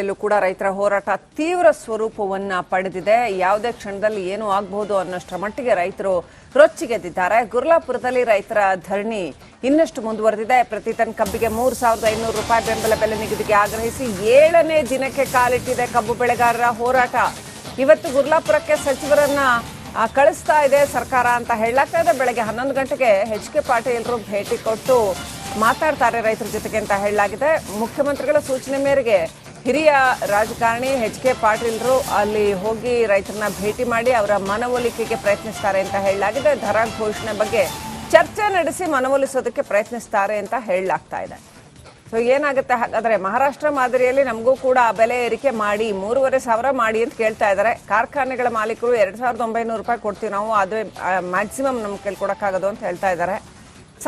ಎಲ್ಲೂ ಕೂಡ ರೈತರ ಹೋರಾಟ ತೀವ್ರ ಸ್ವರೂಪವನ್ನ ಪಡೆದಿದೆ. ಯಾವುದೇ ಕ್ಷಣದಲ್ಲಿ ಏನು ಆಗಬಹುದು ಅನ್ನೋಷ್ಟರ ಮಟ್ಟಿಗೆ ರೈತರು ರೊಚ್ಚಿಗೆದ್ದಿದ್ದಾರೆ. ಗುರ್ಲಾಪುರದಲ್ಲಿ ರೈತರ ಧರಣಿ ಇನ್ನಷ್ಟು ಮುಂದುವರೆದಿದೆ. ಪ್ರತಿ ಟನ್ ಕಬ್ಬಿಗೆ ಮೂರು ಸಾವಿರದ ಐನೂರು ರೂಪಾಯಿ ಬೆಂಬಲ ಬೆಲೆ ನಿಗದಿಗೆ ಆಗ್ರಹಿಸಿ ಏಳನೇ ದಿನಕ್ಕೆ ಕಾಲಿಟ್ಟಿದೆ ಕಬ್ಬು ಬೆಳೆಗಾರರ ಹೋರಾಟ. ಇವತ್ತು ಗುರ್ಲಾಪುರಕ್ಕೆ ಸಚಿವರನ್ನ ಕಳಿಸ್ತಾ ಇದೆ ಸರ್ಕಾರ ಅಂತ ಹೇಳಲಾಗ್ತಾ ಬೆಳಗ್ಗೆ ಹನ್ನೊಂದು ಗಂಟೆಗೆ ಎಚ್ ಕೆ ಪಾಟೀಲ್ರು ಭೇಟಿ ಕೊಟ್ಟು ಮಾತಾಡ್ತಾರೆ ರೈತರ ಜೊತೆಗೆ ಅಂತ ಹೇಳಲಾಗಿದೆ. ಮುಖ್ಯಮಂತ್ರಿಗಳ ಸೂಚನೆ ಮೇರೆಗೆ ಹಿರಿಯ ರಾಜಕಾರಣಿ ಎಚ್ ಕೆ ಪಾಟೀಲ್ರು ಅಲ್ಲಿ ಹೋಗಿ ರೈತರನ್ನ ಭೇಟಿ ಮಾಡಿ ಅವರ ಮನವೊಲಿಕೆಗೆ ಪ್ರಯತ್ನಿಸ್ತಾರೆ ಅಂತ ಹೇಳಲಾಗಿದೆ. ದರ ಘೋಷಣೆ ಬಗ್ಗೆ ಚರ್ಚೆ ನಡೆಸಿ ಮನವೊಲಿಸೋದಕ್ಕೆ ಪ್ರಯತ್ನಿಸ್ತಾರೆ ಅಂತ ಹೇಳಲಾಗ್ತಾ ಇದೆ. ಸೊ, ಏನಾಗುತ್ತೆ? ಹಾಗಾದ್ರೆ ಮಹಾರಾಷ್ಟ್ರ ಮಾದರಿಯಲ್ಲಿ ನಮಗೂ ಕೂಡ ಬೆಲೆ ಏರಿಕೆ ಮಾಡಿ, ಮೂರುವರೆ ಸಾವಿರ ಮಾಡಿ ಅಂತ ಕೇಳ್ತಾ ಇದ್ದಾರೆ. ಕಾರ್ಖಾನೆಗಳ ಮಾಲೀಕರು ಎರಡು ಸಾವಿರದ ಒಂಬೈನೂರು ರೂಪಾಯಿ ಕೊಡ್ತೀವಿ ನಾವು ಅದೇ ಮ್ಯಾಕ್ಸಿಮಮ್ ನಮ್ಗೆ ಕೈಲಿ ಕೊಡಕ್ಕಾಗೋದು ಅಂತ ಹೇಳ್ತಾ ಇದ್ದಾರೆ.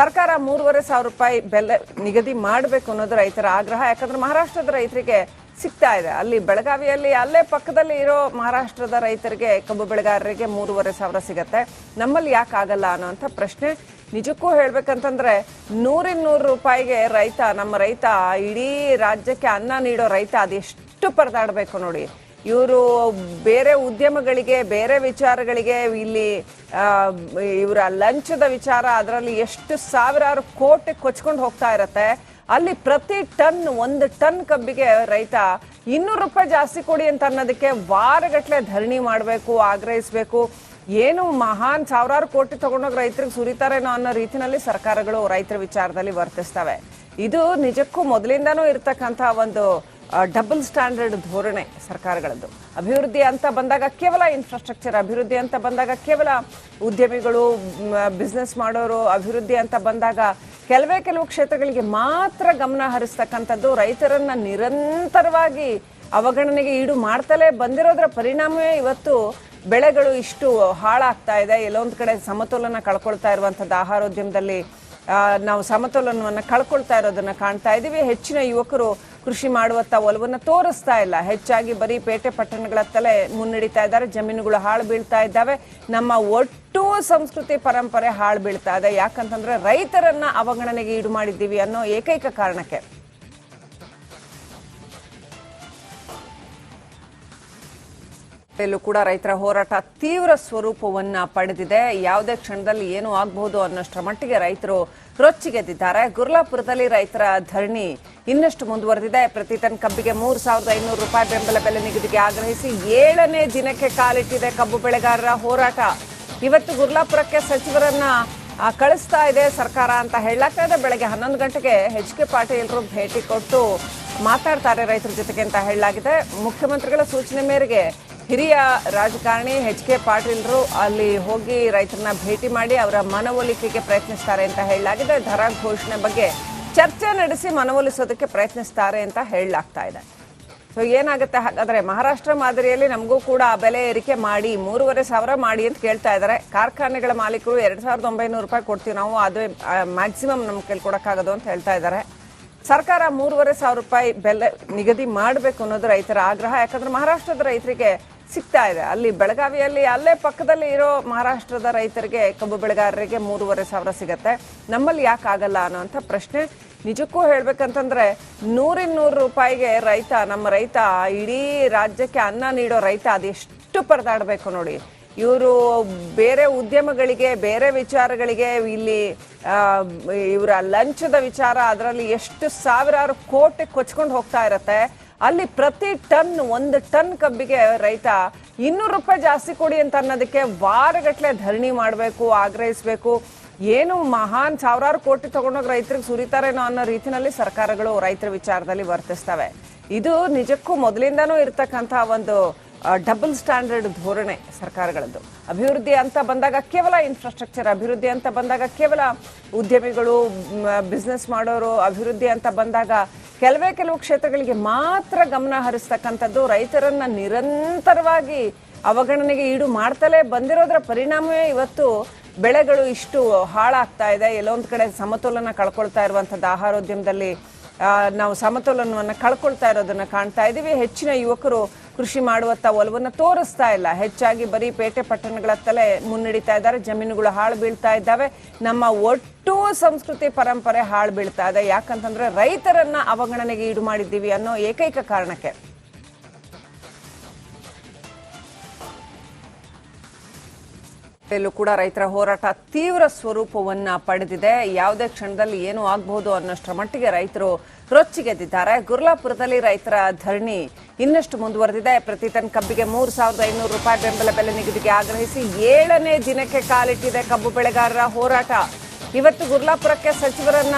ಸರ್ಕಾರ ಮೂರುವರೆ ಸಾವಿರ ರೂಪಾಯಿ ಬೆಲೆ ನಿಗದಿ ಮಾಡಬೇಕು ಅನ್ನೋದು ರೈತರ ಆಗ್ರಹ. ಯಾಕಂದ್ರೆ ಮಹಾರಾಷ್ಟ್ರದ ರೈತರಿಗೆ ಸಿಗ್ತಾ ಇದೆ. ಅಲ್ಲಿ ಬೆಳಗಾವಿಯಲ್ಲಿ ಅಲ್ಲೇ ಪಕ್ಕದಲ್ಲಿ ಇರೋ ಮಹಾರಾಷ್ಟ್ರದ ರೈತರಿಗೆ, ಕಬ್ಬು ಬೆಳೆಗಾರರಿಗೆ ಮೂರುವರೆ ಸಾವಿರ ಸಿಗತ್ತೆ. ನಮ್ಮಲ್ಲಿ ಯಾಕೆ ಆಗಲ್ಲ ಅನ್ನೋಂಥ ಪ್ರಶ್ನೆ ನಿಜಕ್ಕೂ ಹೇಳ್ಬೇಕಂತಂದ್ರೆ ನೂರಿನ ನೂರು ರೂಪಾಯಿಗೆ ರೈತ, ನಮ್ಮ ರೈತ, ಇಡೀ ರಾಜ್ಯಕ್ಕೆ ಅನ್ನ ನೀಡೋ ರೈತ ಅದೆಷ್ಟು ಪರದಾಡಬೇಕು ನೋಡಿ. ಇವರು ಬೇರೆ ಉದ್ಯಮಗಳಿಗೆ, ಬೇರೆ ವಿಚಾರಗಳಿಗೆ ಇಲ್ಲಿ ಇವರ ಲಂಚದ ವಿಚಾರ ಅದರಲ್ಲಿ ಎಷ್ಟು ಸಾವಿರಾರು ಕೋಟಿ ಕೊಚ್ಕೊಂಡು ಹೋಗ್ತಾ ಇರತ್ತೆ. ಅಲ್ಲಿ ಪ್ರತಿ ಟನ್, ಒಂದು ಟನ್ ಕಬ್ಬಿಗೆ ರೈತ ಇನ್ನೂರು ರೂಪಾಯಿ ಜಾಸ್ತಿ ಕೊಡಿ ಅಂತ ಅನ್ನೋದಕ್ಕೆ ವಾರಗಟ್ಟಲೆ ಧರಣಿ ಮಾಡಬೇಕು, ಆಗ್ರಹಿಸಬೇಕು. ಏನು ಮಹಾನ್ ಸಾವಿರಾರು ಕೋಟಿ ತಗೊಂಡೋಗಿ ರೈತರಿಗೆ ಸುರಿತಾರೇನೋ ಅನ್ನೋ ರೀತಿನಲ್ಲಿ ಸರ್ಕಾರಗಳು ರೈತರ ವಿಚಾರದಲ್ಲಿ ವರ್ತಿಸ್ತವೆ. ಇದು ನಿಜಕ್ಕೂ ಮೊದಲಿಂದನೂ ಇರತಕ್ಕಂಥ ಒಂದು ಡಬಲ್ ಸ್ಟ್ಯಾಂಡರ್ಡ್ ಧೋರಣೆ ಸರ್ಕಾರಗಳದ್ದು. ಅಭಿವೃದ್ಧಿ ಅಂತ ಬಂದಾಗ ಕೇವಲ ಇನ್ಫ್ರಾಸ್ಟ್ರಕ್ಚರ್ ಅಭಿವೃದ್ಧಿ ಅಂತ ಬಂದಾಗ ಕೇವಲ ಉದ್ಯಮಿಗಳು ಬಿಸ್ನೆಸ್ ಮಾಡೋರು, ಅಭಿವೃದ್ಧಿ ಅಂತ ಬಂದಾಗ ಕೆಲವೇ ಕೆಲವು ಕ್ಷೇತ್ರಗಳಿಗೆ ಮಾತ್ರ ಗಮನ ಹರಿಸ್ತಕ್ಕಂಥದ್ದು ರೈತರನ್ನ ನಿರಂತರವಾಗಿ ಅವಗಣನೆಗೆ ಈಡು ಮಾಡ್ತಲೇ ಬಂದಿರೋದ್ರ ಪರಿಣಾಮವೇ ಇವತ್ತು ಬೆಳೆಗಳು ಇಷ್ಟು ಹಾಳಾಗ್ತಾ ಇದೆ. ಎಲ್ಲೊಂದು ಕಡೆ ಸಮತೋಲನ ಕಳ್ಕೊಳ್ತಾ ಇರುವಂಥದ್ದು ಆಹಾರೋದ್ಯಮದಲ್ಲಿ ನಾವು ಸಮತೋಲನವನ್ನು ಕಳ್ಕೊಳ್ತಾ ಇರೋದನ್ನು ಕಾಣ್ತಾ ಇದ್ದೀವಿ. ಹೆಚ್ಚಿನ ಯುವಕರು ಕೃಷಿ ಮಾಡುವತ್ತ ಒಲವನ್ನು ತೋರಿಸ್ತಾ ಇಲ್ಲ. ಹೆಚ್ಚಾಗಿ ಬರೀ ಪೇಟೆ ಪಟ್ಟಣಗಳತ್ತಲೇ ಮುನ್ನಡೀತಾ ಇದ್ದಾರೆ. ಜಮೀನುಗಳು ಹಾಳು ಬೀಳ್ತಾ ಇದ್ದಾವೆ. ನಮ್ಮ ಒಟ್ಟು ಸಂಸ್ಕೃತಿ ಪರಂಪರೆ ಹಾಳು ಬೀಳ್ತಾ ಇದೆ. ಯಾಕಂತಂದರೆ ರೈತರನ್ನ ಅವಗಣನೆಗೆ ಈಡು ಮಾಡಿದ್ದೀವಿ ಅನ್ನೋ ಏಕೈಕ ಕಾರಣಕ್ಕೆ. ಎಲ್ಲೂ ಕೂಡ ರೈತರ ಹೋರಾಟ ತೀವ್ರ ಸ್ವರೂಪವನ್ನ ಪಡೆದಿದೆ. ಯಾವುದೇ ಕ್ಷಣದಲ್ಲಿ ಏನು ಆಗಬಹುದು ಅನ್ನೋಷ್ಟರ ಮಟ್ಟಿಗೆ ರೈತರು ರೊಚ್ಚಿಗೆದ್ದಿದ್ದಾರೆ. ಗುರ್ಲಾಪುರದಲ್ಲಿ ರೈತರ ಧರಣಿ ಇನ್ನಷ್ಟು ಮುಂದುವರೆದಿದೆ. ಪ್ರತಿ ಟನ್ ಕಬ್ಬಿಗೆ ಮೂರು ಸಾವಿರದ ಐನೂರು ರೂಪಾಯಿ ಬೆಂಬಲ ಬೆಲೆ ನಿಗದಿಗೆ ಆಗ್ರಹಿಸಿ ಏಳನೇ ದಿನಕ್ಕೆ ಕಾಲಿಟ್ಟಿದೆ ಕಬ್ಬು ಬೆಳೆಗಾರರ ಹೋರಾಟ. ಇವತ್ತು ಗುರ್ಲಾಪುರಕ್ಕೆ ಸಚಿವರನ್ನ ಕಳಿಸ್ತಾ ಇದೆ ಸರ್ಕಾರ ಅಂತ ಹೇಳಲಾಗ್ತಾ ಇದೆ. ಬೆಳಗ್ಗೆ ಹನ್ನೊಂದು ಗಂಟೆಗೆ ಎಚ್ ಕೆ ಪಾಟೀಲ್ರು ಭೇಟಿ ಕೊಟ್ಟು ಮಾತಾಡ್ತಾರೆ ರೈತರ ಜೊತೆಗೆ ಅಂತ ಹೇಳಲಾಗಿದೆ. ಮುಖ್ಯಮಂತ್ರಿಗಳ ಸೂಚನೆ ಮೇರೆಗೆ ಹಿರಿಯ ರಾಜಕಾರಣಿ ಎಚ್ ಕೆ ಪಾಟೀಲ್ರು ಅಲ್ಲಿ ಹೋಗಿ ರೈತರನ್ನ ಭೇಟಿ ಮಾಡಿ ಅವರ ಮನವೊಲಿಕೆಗೆ ಪ್ರಯತ್ನಿಸ್ತಾರೆ ಅಂತ ಹೇಳಲಾಗಿದೆ. ದರ ಘೋಷಣೆ ಬಗ್ಗೆ ಚರ್ಚೆ ನಡೆಸಿ ಮನವೊಲಿಸೋದಕ್ಕೆ ಪ್ರಯತ್ನಿಸ್ತಾರೆ ಅಂತ ಹೇಳಲಾಗ್ತಾ ಇದೆ. ಸೊ, ಏನಾಗುತ್ತೆ? ಹಾಗಾದ್ರೆ ಮಹಾರಾಷ್ಟ್ರ ಮಾದರಿಯಲ್ಲಿ ನಮಗೂ ಕೂಡ ಆ ಬೆಲೆ ಏರಿಕೆ ಮಾಡಿ, ಮೂರುವರೆ ಸಾವಿರ ಮಾಡಿ ಅಂತ ಕೇಳ್ತಾ ಇದ್ದಾರೆ. ಕಾರ್ಖಾನೆಗಳ ಮಾಲೀಕರು ಎರಡು ಸಾವಿರದ ಒಂಬೈನೂರು ರೂಪಾಯಿ ಕೊಡ್ತೀವಿ ನಾವು, ಅದೇ ಮ್ಯಾಕ್ಸಿಮಮ್ ನಮ್ಗೆ ಕೈಲಿ ಕೊಡಕ್ಕಾಗೋದು ಅಂತ ಹೇಳ್ತಾ ಇದ್ದಾರೆ. ಸರ್ಕಾರ ಮೂರುವರೆ ಸಾವಿರ ರೂಪಾಯಿ ಬೆಲೆ ನಿಗದಿ ಮಾಡಬೇಕು ಅನ್ನೋದು ರೈತರ ಆಗ್ರಹ. ಯಾಕಂದ್ರೆ ಮಹಾರಾಷ್ಟ್ರದ ರೈತರಿಗೆ ಸಿಗ್ತಾ ಇದೆ. ಅಲ್ಲಿ ಬೆಳಗಾವಿಯಲ್ಲಿ ಅಲ್ಲೇ ಪಕ್ಕದಲ್ಲಿ ಇರೋ ಮಹಾರಾಷ್ಟ್ರದ ರೈತರಿಗೆ, ಕಬ್ಬು ಬೆಳೆಗಾರರಿಗೆ ಮೂರುವರೆ ಸಾವಿರ ಸಿಗತ್ತೆ. ನಮ್ಮಲ್ಲಿ ಯಾಕೆ ಆಗಲ್ಲ ಅನ್ನೋಂಥ ಪ್ರಶ್ನೆ ನಿಜಕ್ಕೂ ಹೇಳ್ಬೇಕಂತಂದ್ರೆ ನೂರಿನ ನೂರು ರೂಪಾಯಿಗೆ ರೈತ, ನಮ್ಮ ರೈತ, ಇಡೀ ರಾಜ್ಯಕ್ಕೆ ಅನ್ನ ನೀಡೋ ರೈತ ಅದೆಷ್ಟು ಪರದಾಡಬೇಕು ನೋಡಿ. ಇವರು ಬೇರೆ ಉದ್ಯಮಗಳಿಗೆ, ಬೇರೆ ವಿಚಾರಗಳಿಗೆ ಇಲ್ಲಿ ಇವರ ಲಂಚದ ವಿಚಾರ ಅದರಲ್ಲಿ ಎಷ್ಟು ಸಾವಿರಾರು ಕೋಟಿ ಕೊಚ್ಕೊಂಡು ಹೋಗ್ತಾ ಇರತ್ತೆ. ಅಲ್ಲಿ ಪ್ರತಿ ಟನ್, ಒಂದು ಟನ್ ಕಬ್ಬಿಗೆ ರೈತ ಇನ್ನೂರು ರೂಪಾಯಿ ಜಾಸ್ತಿ ಕೊಡಿ ಅಂತ ಅನ್ನೋದಕ್ಕೆ ವಾರಗಟ್ಟಲೆ ಧರಣಿ ಮಾಡಬೇಕು, ಆಗ್ರಹಿಸಬೇಕು. ಏನು ಮಹಾನ್ ಸಾವಿರಾರು ಕೋಟಿ ತಗೊಂಡೋಗಿ ರೈತರಿಗೆ ಸುರಿತಾರೇನೋ ಅನ್ನೋ ರೀತಿಯಲ್ಲಿ ಸರ್ಕಾರಗಳು ರೈತರ ವಿಚಾರದಲ್ಲಿ ವರ್ತಿಸ್ತವೆ. ಇದು ನಿಜಕ್ಕೂ ಮೊದಲಿಂದನೂ ಇರ್ತಕ್ಕಂಥ ಒಂದು ಡಬಲ್ ಸ್ಟ್ಯಾಂಡರ್ಡ್ ಧೋರಣೆ ಸರ್ಕಾರಗಳದ್ದು. ಅಭಿವೃದ್ಧಿ ಅಂತ ಬಂದಾಗ ಕೇವಲ ಇನ್ಫ್ರಾಸ್ಟ್ರಕ್ಚರ್ ಅಭಿವೃದ್ಧಿ ಅಂತ ಬಂದಾಗ ಕೇವಲ ಉದ್ಯಮಿಗಳು ಬಿಸ್ನೆಸ್ ಮಾಡೋರು, ಅಭಿವೃದ್ಧಿ ಅಂತ ಬಂದಾಗ ಕೆಲವೇ ಕೆಲವು ಕ್ಷೇತ್ರಗಳಿಗೆ ಮಾತ್ರ ಗಮನ ಹರಿಸ್ತಕ್ಕಂಥದ್ದು ರೈತರನ್ನ ನಿರಂತರವಾಗಿ ಅವಗಣನೆಗೆ ಈಡು ಮಾಡ್ತಲೇ ಬಂದಿರೋದ್ರ ಪರಿಣಾಮವೇ ಇವತ್ತು ಬೆಳೆಗಳು ಇಷ್ಟು ಹಾಳಾಗ್ತಾ ಇದೆ. ಎಲ್ಲೊಂದು ಕಡೆ ಸಮತೋಲನ ಕಳ್ಕೊಳ್ತಾ ಇರುವಂಥದ್ದು ಆಹಾರೋದ್ಯಮದಲ್ಲಿ ನಾವು ಸಮತೋಲನವನ್ನು ಕಳ್ಕೊಳ್ತಾ ಇರೋದನ್ನ ಕಾಣ್ತಾ ಇದ್ದೀವಿ ಹೆಚ್ಚಿನ ಯುವಕರು ಕೃಷಿ ಮಾಡುವತ್ತ ಒಲವನ್ನ ತೋರಿಸ್ತಾ ಇಲ್ಲ. ಹೆಚ್ಚಾಗಿ ಬರೀ ಪೇಟೆ ಪಟ್ಟಣಗಳತ್ತಲೇ ಮುನ್ನಡಿತಾ ಇದ್ದಾರೆ. ಜಮೀನುಗಳು ಹಾಳು ಬೀಳ್ತಾ ಇದ್ದಾವೆ. ನಮ್ಮ ಒಟ್ಟು ಸಂಸ್ಕೃತಿ ಪರಂಪರೆ ಹಾಳು ಬೀಳ್ತಾ ಇದೆ. ಯಾಕಂತಂದ್ರೆ ರೈತರನ್ನ ಅವಗಣನೆಗೆ ಈಡು ಮಾಡಿದ್ದೀವಿ ಅನ್ನೋ ಏಕೈಕ ಕಾರಣಕ್ಕೆ. ಕೂಡ ರೈತರ ಹೋರಾಟ ತೀವ್ರ ಸ್ವರೂಪವನ್ನ ಪಡೆದಿದೆ. ಯಾವುದೇ ಕ್ಷಣದಲ್ಲಿ ಏನು ಆಗಬಹುದು ಅನ್ನೋಷ್ಟರ ಮಟ್ಟಿಗೆ ರೈತರು ರೊಚ್ಚಿಗೆದ್ದಿದ್ದಾರೆ. ಗುರ್ಲಾಪುರದಲ್ಲಿ ರೈತರ ಧರಣಿ ಇನ್ನಷ್ಟು ಮುಂದುವರೆದಿದೆ. ಪ್ರತಿ ಟನ್ ಕಬ್ಬಿಗೆ ಮೂರು ಸಾವಿರದ ಐನೂರು ರೂಪಾಯಿ ಬೆಂಬಲ ಬೆಲೆ ನಿಗದಿಗೆ ಆಗ್ರಹಿಸಿ ಏಳನೇ ದಿನಕ್ಕೆ ಕಾಲಿಟ್ಟಿದೆ ಕಬ್ಬು ಬೆಳೆಗಾರರ ಹೋರಾಟ. ಇವತ್ತು ಗುರ್ಲಾಪುರಕ್ಕೆ ಸಚಿವರನ್ನ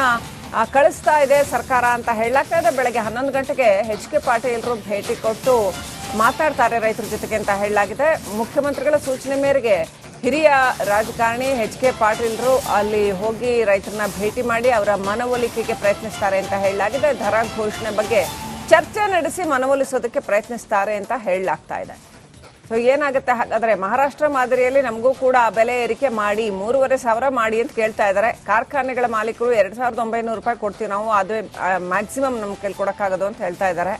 ಕಳಿಸ್ತಾ ಇದೆ ಸರ್ಕಾರ ಅಂತ ಇದೆ ಬೆಳಗ್ಗೆ ಹನ್ನೊಂದು ಗಂಟೆಗೆ ಎಚ್ ಕೆ ಪಾಟೀಲ್ರು ಭೇಟಿ ಕೊಟ್ಟು ಮಾತಾಡ್ತಾರೆ ರೈತರ ಜೊತೆಗೆ ಅಂತ ಹೇಳಲಾಗಿದೆ. ಮುಖ್ಯಮಂತ್ರಿಗಳ ಸೂಚನೆ ಮೇರೆಗೆ ಹಿರಿಯ ರಾಜಕಾರಣಿ ಎಚ್ ಕೆ ಪಾಟೀಲ್ರು ಅಲ್ಲಿ ಹೋಗಿ ರೈತರನ್ನ ಭೇಟಿ ಮಾಡಿ ಅವರ ಮನವೊಲಿಕೆಗೆ ಪ್ರಯತ್ನಿಸ್ತಾರೆ ಅಂತ ಹೇಳಲಾಗಿದೆ. ದರ ಘೋಷಣೆ ಬಗ್ಗೆ ಚರ್ಚೆ ನಡೆಸಿ ಮನವೊಲಿಸೋದಕ್ಕೆ ಪ್ರಯತ್ನಿಸ್ತಾರೆ ಅಂತ ಹೇಳಲಾಗ್ತಾ ಇದೆ. ಸೊ ಏನಾಗುತ್ತೆ? ಹಾಗಾದ್ರೆ ಮಹಾರಾಷ್ಟ್ರ ಮಾದರಿಯಲ್ಲಿ ನಮಗೂ ಕೂಡ ಬೆಲೆ ಏರಿಕೆ ಮಾಡಿ, ಮೂರುವರೆ ಸಾವಿರ ಮಾಡಿ ಅಂತ ಕೇಳ್ತಾ ಇದ್ದಾರೆ. ಕಾರ್ಖಾನೆಗಳ ಮಾಲೀಕರು ಎರಡು ಸಾವಿರದ ಒಂಬೈನೂರು ರೂಪಾಯಿ ಕೊಡ್ತೀವಿ ನಾವು ಅದೇ ಮ್ಯಾಕ್ಸಿಮಮ್ ನಮ್ಗೆ ಕೈಲಿ ಕೊಡಕ್ಕಾಗೋದು ಅಂತ ಹೇಳ್ತಾ ಇದ್ದಾರೆ.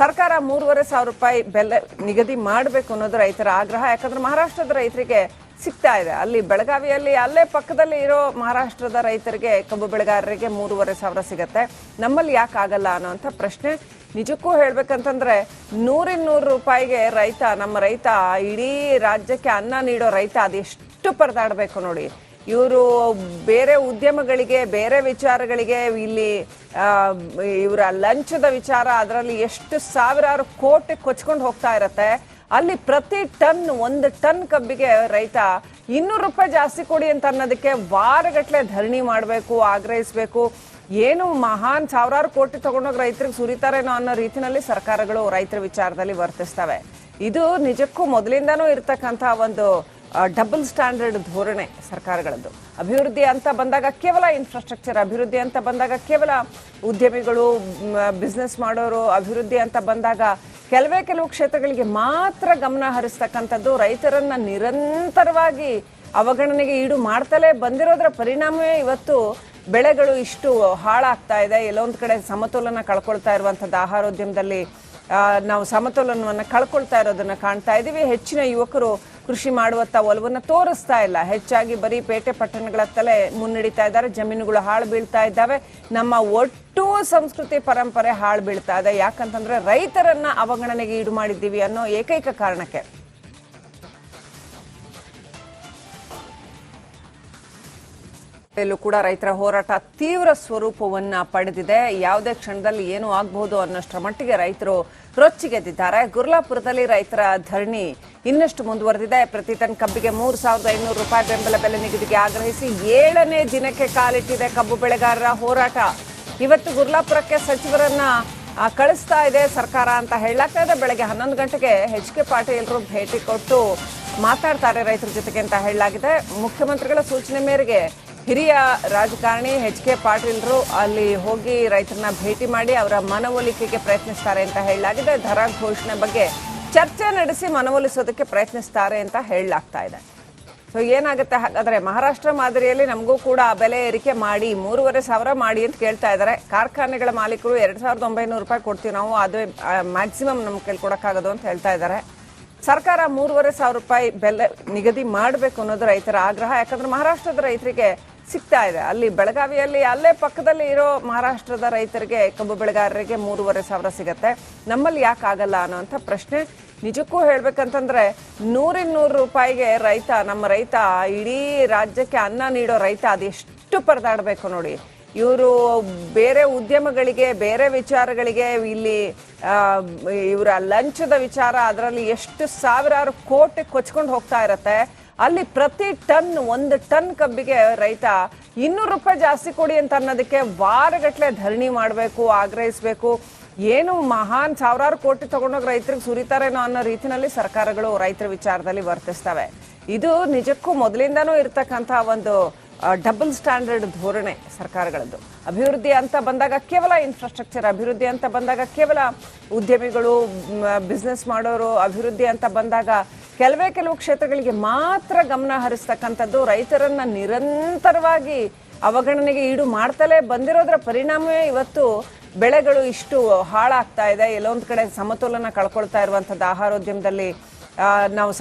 ಸರ್ಕಾರ ಮೂರುವರೆ ಸಾವಿರ ರೂಪಾಯಿ ಬೆಲೆ ನಿಗದಿ ಮಾಡಬೇಕು ಅನ್ನೋದು ರೈತರ ಆಗ್ರಹ. ಯಾಕಂದ್ರೆ ಮಹಾರಾಷ್ಟ್ರದ ರೈತರಿಗೆ ಸಿಗ್ತಾ ಇದೆ. ಅಲ್ಲಿ ಬೆಳಗಾವಿಯಲ್ಲಿ ಅಲ್ಲೇ ಪಕ್ಕದಲ್ಲಿ ಇರೋ ಮಹಾರಾಷ್ಟ್ರದ ರೈತರಿಗೆ, ಕಬ್ಬು ಬೆಳೆಗಾರರಿಗೆ ಮೂರುವರೆ ಸಾವಿರ ಸಿಗತ್ತೆ. ನಮ್ಮಲ್ಲಿ ಯಾಕೆ ಆಗಲ್ಲ ಅನ್ನೋಂಥ ಪ್ರಶ್ನೆ ನಿಜಕ್ಕೂ ಹೇಳ್ಬೇಕಂತಂದ್ರೆ ನೂರಿನ ನೂರು ರೂಪಾಯಿಗೆ ರೈತ, ನಮ್ಮ ರೈತ, ಇಡೀ ರಾಜ್ಯಕ್ಕೆ ಅನ್ನ ನೀಡೋ ರೈತ ಅದೆಷ್ಟು ಪರದಾಡಬೇಕು ನೋಡಿ. ಇವರು ಬೇರೆ ಉದ್ಯಮಗಳಿಗೆ, ಬೇರೆ ವಿಚಾರಗಳಿಗೆ ಇಲ್ಲಿ ಇವರ ಲಂಚದ ವಿಚಾರ ಅದರಲ್ಲಿ ಎಷ್ಟು ಸಾವಿರಾರು ಕೋಟಿ ಕೊಚ್ಕೊಂಡು ಹೋಗ್ತಾ ಇರತ್ತೆ. ಅಲ್ಲಿ ಪ್ರತಿ ಟನ್, ಒಂದು ಟನ್ ಕಬ್ಬಿಗೆ ರೈತ ಇನ್ನೂರು ರೂಪಾಯಿ ಜಾಸ್ತಿ ಕೊಡಿ ಅಂತ ಅನ್ನೋದಕ್ಕೆ ವಾರಗಟ್ಟಲೆ ಧರಣಿ ಮಾಡಬೇಕು, ಆಗ್ರಹಿಸಬೇಕು. ಏನು ಮಹಾನ್ ಸಾವಿರಾರು ಕೋಟಿ ತಗೊಂಡೋಗಿ ರೈತರಿಗೆ ಸುರಿತಾರೇನೋ ಅನ್ನೋ ರೀತಿಯಲ್ಲಿ ಸರ್ಕಾರಗಳು ರೈತರ ವಿಚಾರದಲ್ಲಿ ವರ್ತಿಸ್ತವೆ. ಇದು ನಿಜಕ್ಕೂ ಮೊದಲಿಂದನೂ ಇರತಕ್ಕಂಥ ಒಂದು ಡಬಲ್ ಸ್ಟ್ಯಾಂಡರ್ಡ್ ಧೋರಣೆ ಸರ್ಕಾರಗಳದ್ದು. ಅಭಿವೃದ್ಧಿ ಅಂತ ಬಂದಾಗ ಕೇವಲ ಇನ್ಫ್ರಾಸ್ಟ್ರಕ್ಚರ್ ಅಭಿವೃದ್ಧಿ ಅಂತ ಬಂದಾಗ ಕೇವಲ ಉದ್ಯಮಿಗಳು ಬಿಸ್ನೆಸ್ ಮಾಡೋರು, ಅಭಿವೃದ್ಧಿ ಅಂತ ಬಂದಾಗ ಕೆಲವೇ ಕೆಲವು ಕ್ಷೇತ್ರಗಳಿಗೆ ಮಾತ್ರ ಗಮನ ಹರಿಸ್ತಕ್ಕಂಥದ್ದು ರೈತರನ್ನ ನಿರಂತರವಾಗಿ ಅವಗಣನೆಗೆ ಈಡು ಮಾಡ್ತಲೇ ಬಂದಿರೋದ್ರ ಪರಿಣಾಮವೇ ಇವತ್ತು ಬೆಳೆಗಳು ಇಷ್ಟು ಹಾಳಾಗ್ತಾ ಇದೆ. ಎಲ್ಲೊಂದು ಕಡೆ ಸಮತೋಲನ ಕಳ್ಕೊಳ್ತಾ ಇರುವಂಥದ್ದು ಆಹಾರೋದ್ಯಮದಲ್ಲಿ ನಾವು ಸಮತೋಲನವನ್ನು ಕಳ್ಕೊಳ್ತಾ ಇರೋದನ್ನ ಕಾಣ್ತಾ ಇದ್ದೀವಿ. ಹೆಚ್ಚಿನ ಯುವಕರು ಕೃಷಿ ಮಾಡುವತ್ತ ಒಲವನ್ನು ತೋರಿಸ್ತಾ ಇಲ್ಲ. ಹೆಚ್ಚಾಗಿ ಬರೀ ಪೇಟೆ ಪಟ್ಟಣಗಳತ್ತಲೇ ಮುನ್ನಡೀತಾ ಇದ್ದಾರೆ. ಜಮೀನುಗಳು ಹಾಳು ಬೀಳ್ತಾ ಇದ್ದಾವೆ. ನಮ್ಮ ಒಟ್ಟು ಸಂಸ್ಕೃತಿ ಪರಂಪರೆ ಹಾಳು ಬೀಳ್ತಾ ಇದೆ. ಯಾಕಂತಂದ್ರೆ ರೈತರನ್ನ ಅವಗಣನೆಗೆ ಈಡು ಮಾಡಿದ್ದೀವಿ ಅನ್ನೋ ಏಕೈಕ ಕಾರಣಕ್ಕೆ. ಎಲ್ಲೂ ಕೂಡ ರೈತರ ಹೋರಾಟ ತೀವ್ರ ಸ್ವರೂಪವನ್ನ ಪಡೆದಿದೆ. ಯಾವುದೇ ಕ್ಷಣದಲ್ಲಿ ಏನು ಆಗಬಹುದು ಅನ್ನೋಷ್ಟರ ಮಟ್ಟಿಗೆ ರೈತರು ರೊಚ್ಚಿಗೆದ್ದಿದ್ದಾರೆ. ಗುರ್ಲಾಪುರದಲ್ಲಿ ರೈತರ ಧರಣಿ ಇನ್ನಷ್ಟು ಮುಂದುವರೆದಿದೆ. ಪ್ರತಿ ಟನ್ ಕಬ್ಬಿಗೆ ಮೂರು ಸಾವಿರದ ಐನೂರು ರೂಪಾಯಿ ಬೆಂಬಲ ಬೆಲೆ ನಿಗದಿಗೆ ಆಗ್ರಹಿಸಿ ಏಳನೇ ದಿನಕ್ಕೆ ಕಾಲಿಟ್ಟಿದೆ ಕಬ್ಬು ಬೆಳೆಗಾರರ ಹೋರಾಟ. ಇವತ್ತು ಗುರ್ಲಾಪುರಕ್ಕೆ ಸಚಿವರನ್ನ ಕಳಿಸ್ತಾ ಇದೆ ಸರ್ಕಾರ ಅಂತ ಹೇಳಲಾಗ್ತಾ ಇದೆ ಬೆಳಗ್ಗೆ ಹನ್ನೊಂದು ಗಂಟೆಗೆ ಎಚ್ ಕೆ ಪಾಟೀಲ್ರು ಭೇಟಿ ಕೊಟ್ಟು ಮಾತಾಡ್ತಾರೆ ರೈತರ ಜೊತೆಗೆ ಅಂತ ಹೇಳಲಾಗಿದೆ. ಮುಖ್ಯಮಂತ್ರಿಗಳ ಸೂಚನೆ ಮೇರೆಗೆ ಹಿರಿಯ ರಾಜಕಾರಣಿ ಎಚ್ ಕೆ ಪಾಟೀಲ್ರು ಅಲ್ಲಿ ಹೋಗಿ ರೈತರನ್ನ ಭೇಟಿ ಮಾಡಿ ಅವರ ಮನವೊಲಿಕೆಗೆ ಪ್ರಯತ್ನಿಸ್ತಾರೆ ಅಂತ ಹೇಳಲಾಗಿದೆ. ದರ ಘೋಷಣೆ ಬಗ್ಗೆ ಚರ್ಚೆ ನಡೆಸಿ ಮನವೊಲಿಸೋದಕ್ಕೆ ಪ್ರಯತ್ನಿಸ್ತಾರೆ ಅಂತ ಹೇಳಲಾಗ್ತಾ ಇದೆ. ಸೊ, ಏನಾಗುತ್ತೆ? ಹಾಗಾದ್ರೆ ಮಹಾರಾಷ್ಟ್ರ ಮಾದರಿಯಲ್ಲಿ ನಮಗೂ ಕೂಡ ಬೆಲೆ ಏರಿಕೆ ಮಾಡಿ, ಮೂರುವರೆ ಸಾವಿರ ಮಾಡಿ ಅಂತ ಕೇಳ್ತಾ ಇದ್ದಾರೆ. ಕಾರ್ಖಾನೆಗಳ ಮಾಲೀಕರು ಎರಡು ಸಾವಿರದ ಒಂಬೈನೂರು ರೂಪಾಯಿ ಕೊಡ್ತೀವಿ ನಾವು, ಅದು ಮ್ಯಾಕ್ಸಿಮಮ್ ನಮ್ಗೆ ಕೈಲಿ ಅಂತ ಹೇಳ್ತಾ ಇದ್ದಾರೆ. ಸರ್ಕಾರ ಮೂರುವರೆ ಸಾವಿರ ರೂಪಾಯಿ ಬೆಲೆ ನಿಗದಿ ಮಾಡಬೇಕು ಅನ್ನೋದು ರೈತರ ಆಗ್ರಹ. ಯಾಕಂದ್ರೆ ಮಹಾರಾಷ್ಟ್ರದ ರೈತರಿಗೆ ಸಿಗ್ತಾ ಇದೆ. ಅಲ್ಲಿ ಬೆಳಗಾವಿಯಲ್ಲಿ ಅಲ್ಲೇ ಪಕ್ಕದಲ್ಲಿ ಇರೋ ಮಹಾರಾಷ್ಟ್ರದ ರೈತರಿಗೆ, ಕಬ್ಬು ಬೆಳೆಗಾರರಿಗೆ ಮೂರುವರೆ ಸಾವಿರ ಸಿಗತ್ತೆ. ನಮ್ಮಲ್ಲಿ ಯಾಕೆ ಆಗಲ್ಲ ಅನ್ನೋಂಥ ಪ್ರಶ್ನೆ ನಿಜಕ್ಕೂ ಹೇಳ್ಬೇಕಂತಂದ್ರೆ ನೂರಿನ ನೂರು ರೂಪಾಯಿಗೆ ರೈತ, ನಮ್ಮ ರೈತ, ಇಡೀ ರಾಜ್ಯಕ್ಕೆ ಅನ್ನ ನೀಡೋ ರೈತ ಅದೆಷ್ಟು ಪರದಾಡಬೇಕು ನೋಡಿ. ಇವರು ಬೇರೆ ಉದ್ಯಮಗಳಿಗೆ, ಬೇರೆ ವಿಚಾರಗಳಿಗೆ ಇಲ್ಲಿ ಇವರ ಲಂಚದ ವಿಚಾರ ಅದರಲ್ಲಿ ಎಷ್ಟು ಸಾವಿರಾರು ಕೋಟಿ ಕೊಚ್ಕೊಂಡು ಹೋಗ್ತಾ ಇರತ್ತೆ. ಅಲ್ಲಿ ಪ್ರತಿ ಟನ್, ಒಂದು ಟನ್ ಕಬ್ಬಿಗೆ ರೈತ ಇನ್ನೂರು ರೂಪಾಯಿ ಜಾಸ್ತಿ ಕೊಡಿ ಅಂತ ಅನ್ನೋದಕ್ಕೆ ವಾರಗಟ್ಟಲೆ ಧರಣಿ ಮಾಡಬೇಕು, ಆಗ್ರಹಿಸಬೇಕು. ಏನು ಮಹಾನ್ ಸಾವಿರಾರು ಕೋಟಿ ತಗೊಂಡೋಗಿ ರೈತರಿಗೆ ಸುರಿತಾರೇನೋ ಅನ್ನೋ ರೀತಿಯಲ್ಲಿ ಸರ್ಕಾರಗಳು ರೈತರ ವಿಚಾರದಲ್ಲಿ ವರ್ತಿಸ್ತವೆ. ಇದು ನಿಜಕ್ಕೂ ಮೊದಲಿಂದನೂ ಇರತಕ್ಕಂಥ ಒಂದು ಡಬಲ್ ಸ್ಟ್ಯಾಂಡರ್ಡ್ ಧೋರಣೆ ಸರ್ಕಾರಗಳದ್ದು. ಅಭಿವೃದ್ಧಿ ಅಂತ ಬಂದಾಗ ಕೇವಲ ಇನ್ಫ್ರಾಸ್ಟ್ರಕ್ಚರ್ ಅಭಿವೃದ್ಧಿ ಅಂತ ಬಂದಾಗ ಕೇವಲ ಉದ್ಯಮಿಗಳು ಬಿಸ್ನೆಸ್ ಮಾಡೋರು, ಅಭಿವೃದ್ಧಿ ಅಂತ ಬಂದಾಗ ಕೆಲವೇ ಕೆಲವು ಕ್ಷೇತ್ರಗಳಿಗೆ ಮಾತ್ರ ಗಮನ ಹರಿಸ್ತಕ್ಕಂಥದ್ದು ರೈತರನ್ನ ನಿರಂತರವಾಗಿ ಅವಗಣನೆಗೆ ಈಡು ಮಾಡ್ತಲೇ ಬಂದಿರೋದ್ರ ಪರಿಣಾಮವೇ ಇವತ್ತು ಬೆಳೆಗಳು ಇಷ್ಟು ಹಾಳಾಗ್ತಾ ಇದೆ. ಎಲ್ಲೊಂದು ಕಡೆ ಸಮತೋಲನ ಕಳ್ಕೊಳ್ತಾ ಇರುವಂಥದ್ದು ಆಹಾರೋದ್ಯಮದಲ್ಲಿ ನಾವು